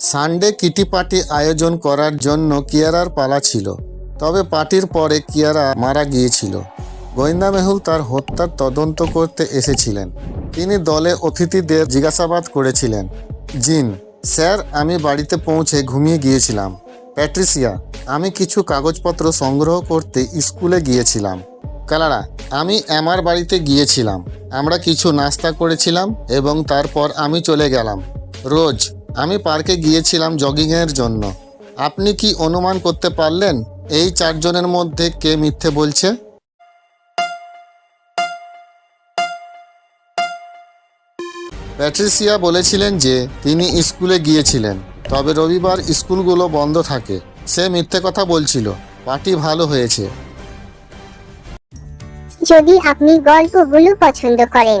Sunday Kitty party আয়োজন করার জন্য কিয়ারার পালা ছিল, তবে পার্টির পরে কিয়ারা মারা গিয়েছিল। গোয়েন্দা মেহুল তার হত্যার তদন্ত করতে এসেছিলেন। তিনি দলে অতিথিদের জিজ্ঞাসাবাদ করেছিলেন, জিন, স্যার, আমি বাড়িতে পৌঁছে ঘুমিয়ে গিয়েছিলাম। প্যাট্রিসিয়া, আমি কিছু কাগজপত্র সংগ্রহ করতে স্কুলে গিয়েছিলাম। কালারা আমি আমার বাড়িতে গিয়েছিলাম। আমরা কিছু নাস্তা করেছিলাম এবং তারপর আমি চলে গেলাম। রোজ আমি পার্কে গিয়েছিলাম জগিংয়ের জন্য। আপনি কি অনুমান করতে পারলেন, এই চারজনের মধ্যে কে মিথ্যে বলছে? প্যাট্রিসিয়া বলেছিলেন যে, তিনি স্কুলে গিয়েছিলেন, তবে রবিবার স্কুলগুলো বন্ধ থাকে। সে মিথ্যে কথা বলছিল, পার্টি ভালো হয়েছে। যদি আপনি গল্পগুলো পছন্দ করেন